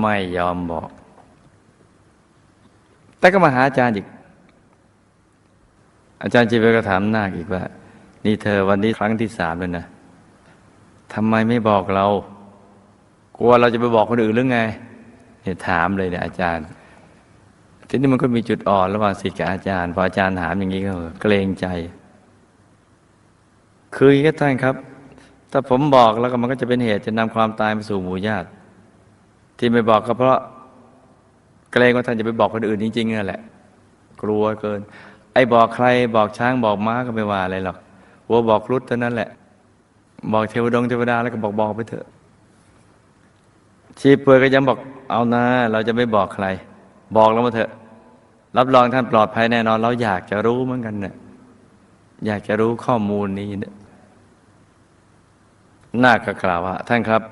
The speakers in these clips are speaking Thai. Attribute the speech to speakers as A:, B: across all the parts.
A: ไม่ยอมบอก แต่ก็มาหาอาจารย์อีก อาจารย์จีเวก็ถามนาคอีกว่า นี่เธอวันนี้ครั้งที่สามแล้วนะทำไมไม่บอกเรา กลัวเราจะไปบอกคนอื่นหรือไงเนี่ยถามเลยเนี่ยอาจารย์ทีนี้มันก็มีจุดอ่อนระหว่างศิษย์กับอาจารย์พออาจารย์ถามอย่างนี้ก็เกรงใจ คืออย่ท่านครับ ถ้าผมบอกแล้วก็มันก็จะเป็นเหตุจะนำความตายมาสู่หมู่ญาติ ที่ไม่บอกก็เพราะเกรงว่าท่านจะไปบอกคนอื่นจริงๆนั่นแหละ กลัวเกิน ไอ้บอกใครบอกช้างบอกม้าก็ไม่ว่าอะไรหรอกวัวบอกรุฑเท่านั้นแหละ บอกเทวดงเทวดาแล้วก็บอกบอกไปเถอะชีเปลือยก็ย้ำบอกเอานะ เราจะไม่บอกใคร บอกแล้วมาเถอะ รับรองท่านปลอดภัยแน่นอน เราอยากจะรู้เหมือนกันเนี่ยอยากจะรู้ข้อมูลนี้เนี่ยนาคก็กล่าวว่าท่านครับ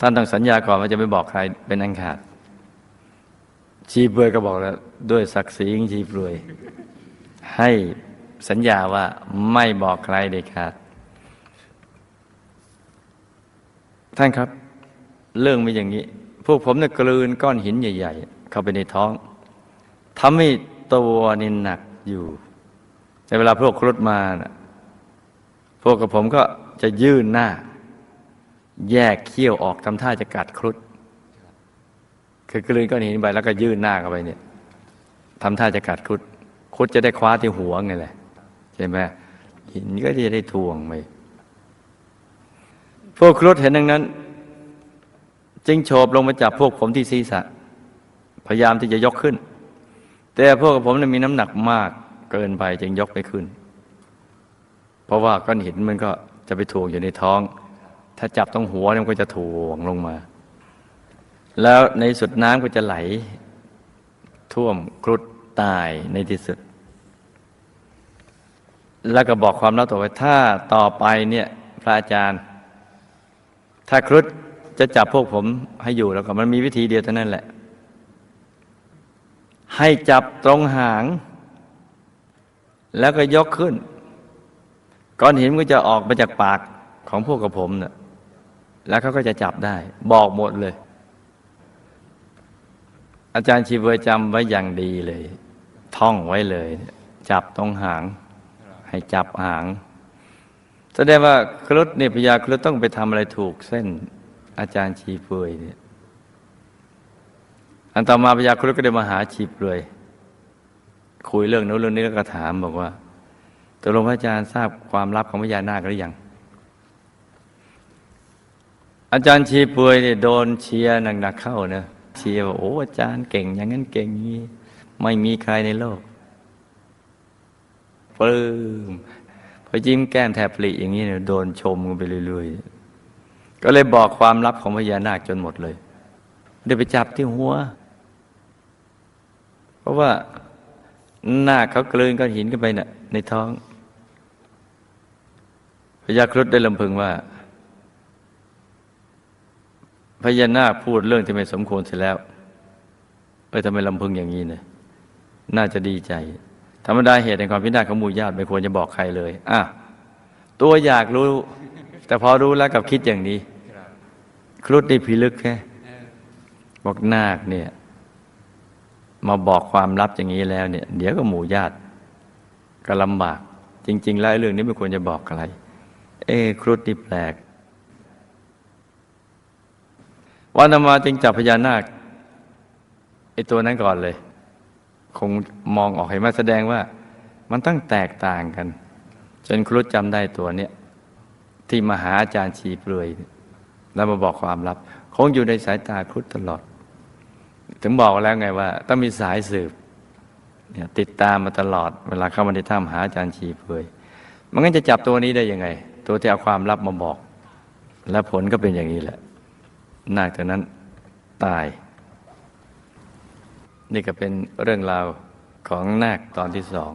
A: ท่านต้องสัญญาก่อนว่าจะไม่บอกใครเป็นอันขาด ชีเปลือยก็บอกแล้ว ด้วยศักดิ์ศรีของชีเปลือย ให้สัญญาว่าไม่บอกใครเด็ดขาด ท่านครับ เรื่องมีอย่างนี้ พวกผมเนี่ยกลืนก้อนหินใหญ่ ๆ เข้าไปในท้องทำให้ตัวนี่หนักอยู่ ในเวลาพวกครุฑมานะพวกกับผมก็จะยื่นหน้า แยกเขี้ยวออกทำท่าจะกัดครุฑคือกลืนก้อนหินไปแล้วก็ยื่นหน้าเข้าไปเนี่ยทำท่าจะกัดครุฑครุฑจะได้คว้าที่หัวไงแหละใช่ไหมหินก็จะได้ทวงไปพวกครุฑเห็นดังนั้น จึงโฉบลงมาจับพวกผมที่ศีรษะ พยายามที่จะยกขึ้น แต่พวกผมนั้นมีน้ำหนักมากเกินไปจึงยกไม่ขึ้น เพราะว่าก้อนหินมันก็จะไปถ่วงอยู่ในท้อง ถ้าจับตรงหัวมันก็จะถ่วงลงมา แล้วในสุดน้ำก็จะไหล ท่วมครุฑตายในที่สุด แล้วก็บอกความลับต่อไปถ้าต่อไปเนี่ยพระอาจารย์ ถ้าครุฑจะจับพวกผมให้อยู่แล้วก็มันมีวิธีเดียวเท่านั้นแหละ ให้จับตรงหาง แล้วก็ยกขึ้น ก้อนหินก็จะออกมาจากปากของพวกกับผมเนะ่ะ แล้วเขาก็จะจับได้ บอกหมดเลย อาจารย์ชีเวอร์จำไว้อย่างดีเลย ท่องไว้เลย จับตรงหาง ให้จับหางแสดงว่าครุฑเนี่ยพญาครุฑต้องไปทำอะไรถูกเส้นอาจารย์ชีเปยเนี่ยอันต่อมาพญาครุฑก็ได้มาหาชีเปยคุยเรื่องโน้นเรื่องนี้แล้วก็ถามบอกว่าตกลงพระอาจารย์ทราบความลับของพญานาคหรือยัง อาจารย์ชีปลือยเนี่ยโดนเชียร์หนักๆเข้าเนะเชียร์ว่าโอ้อาจารย์เก่ง อย่างนั้นเก่งนี้ ไม่มีใครในโลกปลื้มพอยิ้มแก้มแทบปลิอย่างนี้เนี่ยโดนชมกันไปเรื่อยๆก็เลยบอกความลับของพญานาคจนหมดเลยได้ไปจับที่หัว เพราะว่านาคเขากลืนก้อนหินกันไปน่ะในท้องพญาครุฑได้ลำพึงว่า พญานาคพูดเรื่องที่ไม่สมควรเสียแล้วเออทำไมลำพึงอย่างนี้เนี่ยน่าจะดีใจ ธรรมดาเหตุแห่งความพินาศของหมู่ญาติไม่ควรจะบอกใครเลยอะตัวอยากรู้ แต่พอรู้แล้วกับคิดอย่างนี้ครุฑนี่พิลึกแค่บอกนาคเนี่ย มาบอกความลับอย่างนี้แล้วเนี่ย เดี๋ยวก็หมู่ญาติก็ลำบาก จริง ๆ แล้วเรื่องนี้ไม่ควรจะบอกใครเอ้ครุฑนี่แปลก วันธรรมาจึงจับพญานาคไอ้ตัวนั้นก่อนเลย คงมองออกเห็นมาแสดงว่า มันต้องแตกต่างกัน จนครุฑจำได้ตัวเนี้ยที่มาหาอาจารย์ชีเปลือย แล้วมาบอกความลับ คงอยู่ในสายตาครุฑตลอด ถึงบอกแล้วไงว่า ต้องมีสายสืบเนี่ยติดตามมาตลอด เวลาเข้ามาในถ้ำหาอาจารย์ชีเปลือยมันก็จะจับตัวนี้ได้ยังไง ตัวที่เอาความลับมาบอก และผลก็เป็นอย่างนี้แหละ นาคจากนั้นตาย นี่ก็เป็นเรื่องราวของนาคตอนที่สอง